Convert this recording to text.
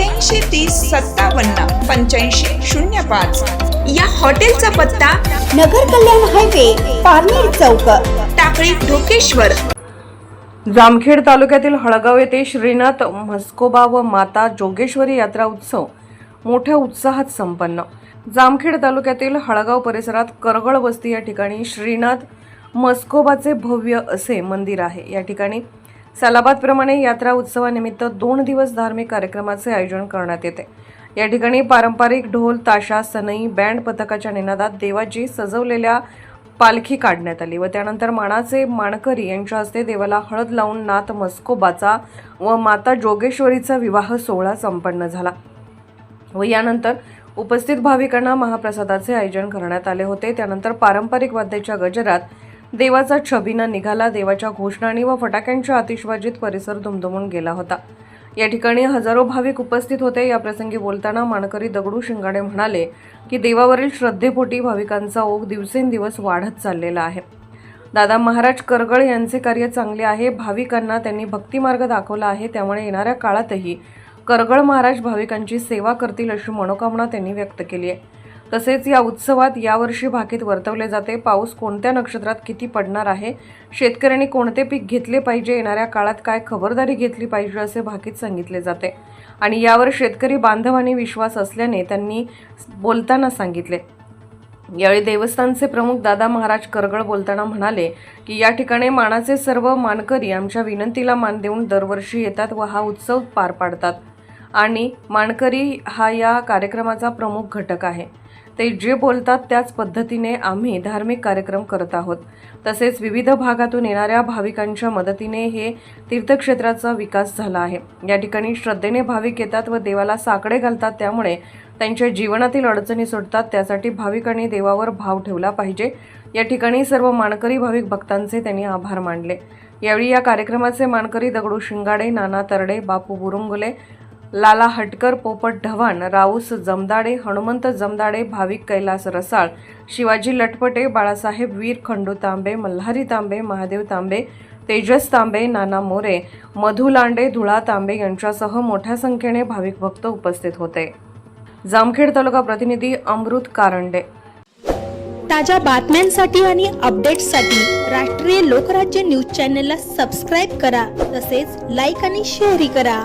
अठ्ठ्याऐंशी तीस सत्तावन्न पंच्याऐंशी शून्य पाच. या हॉटेलचा पत्ता नगर कल्याण हायवे पारनेर चौक टाकळी ढोकेश्वर. जामखेड तालुक्यातील हळगाव येथे श्रीनाथ म्हस्कोबा व माता जोगेश्वरी यात्रा उत्सव मोठ्या उत्साहात संपन्न. जामखेड तालुक्यातील हळगाव परिसरात करगळ वस्ती या ठिकाणी श्रीनाथ मस्कोबाचे भव्य असे मंदिर आहे. या ठिकाणी सालाबादप्रमाणे यात्रा उत्सवानिमित्त दोन दिवस धार्मिक कार्यक्रमाचे आयोजन करण्यात येते. या ठिकाणी पारंपरिक ढोल ताशा सनई बँड पथकाच्या निनादात देवाची सजवलेल्या पालखी काढण्यात आली व त्यानंतर मानाचे माणकरी यांच्या हस्ते देवाला हळद लावून नाथ मस्कोबाचा व माता जोगेश्वरीचा विवाह सोहळा संपन्न झाला. व यानंतर उपस्थित भाविकांना महाप्रसादाचे आयोजन करण्यात आले होते. त्यानंतर पारंपरिक वाद्याच्या गजरात देवाचा छबिना निघाला देवाच्या घोषणांनी व फटाक्यांच्या आतिषबाजीत परिसर दुमदुमून गेला होता. या ठिकाणी हजारो भाविक उपस्थित होते. या प्रसंगी बोलताना माणकरी दगडू शिंगाडे म्हणाले की देवावरील श्रद्धेपोटी भाविकांचा ओघ दिवसेंदिवस वाढत चाललेला आहे. दादा महाराज करगळ यांचे कार्य चांगले आहे. भाविकांना त्यांनी भक्तिमार्ग दाखवला आहे. त्यामुळे येणाऱ्या काळातही करगळ महाराज भाविकांची सेवा करतील अशी मनोकामना त्यांनी व्यक्त केली आहे. तसेच या उत्सवात यावर्षी भाकीत वर्तवले जाते. पाऊस कोणत्या नक्षत्रात किती पडणार आहे? शेतकऱ्यांनी कोणते पीक घेतले पाहिजे? येणाऱ्या काळात काय खबरदारी घेतली पाहिजे असे भाकीत सांगितले जाते. आणि यावर शेतकरी बांधवांनी विश्वास असल्याने त्यांनी बोलताना सांगितले. यावेळी देवस्थानचे प्रमुख दादा महाराज करगळ बोलताना म्हणाले की या ठिकाणी मानाचे सर्व मानकरी आमच्या विनंतीला मान देऊन दरवर्षी येतात व हा उत्सव पार पाडतात. आणि मानकरी हा या कार्यक्रमाचा प्रमुख घटक आहे. ते जे बोलतात त्याच पद्धतीने आम्ही धार्मिक कार्यक्रम करत आहोत. तसेच विविध भागातून येणाऱ्या भाविकांच्या मदतीने हे तीर्थक्षेत्राचा विकास झाला आहे. या ठिकाणी श्रद्धेने भाविक येतात व देवाला साकडे घालतात त्यामुळे त्यांच्या जीवनातील अडचणी सुटतात त्यासाठी भाविकांनी देवावर भाव ठेवला पाहिजे. या ठिकाणी सर्व मानकरी भाविक भक्तांचे त्यांनी आभार मानले. यावेळी या कार्यक्रमाचे मानकरी दगडू शिंगाडे नाना तरडे बापू बुरुंगुले लाला हटकर पोपट ढवण राऊस जमदाडे हनुमंत जमदाडे भाविक कैलास रसाळ शिवाजी लटपटे बाळासाहेब वीर खंडू तांबे मल्हारी तांबे महादेव तांबे तेजस तांबे नाना मोरे मधु लांडे धुळा तांबे यांच्यासह मोठ्या संख्येने भाविक भक्त उपस्थित होते. जामखेड तालुका प्रतिनिधी अमृत कारंडे. ताज्या बातम्यांसाठी आणि अपडेट्ससाठी राष्ट्रीय लोकराज्य न्यूज चॅनलला सबस्क्राईब करा तसेच लाईक आणि शेअरही करा.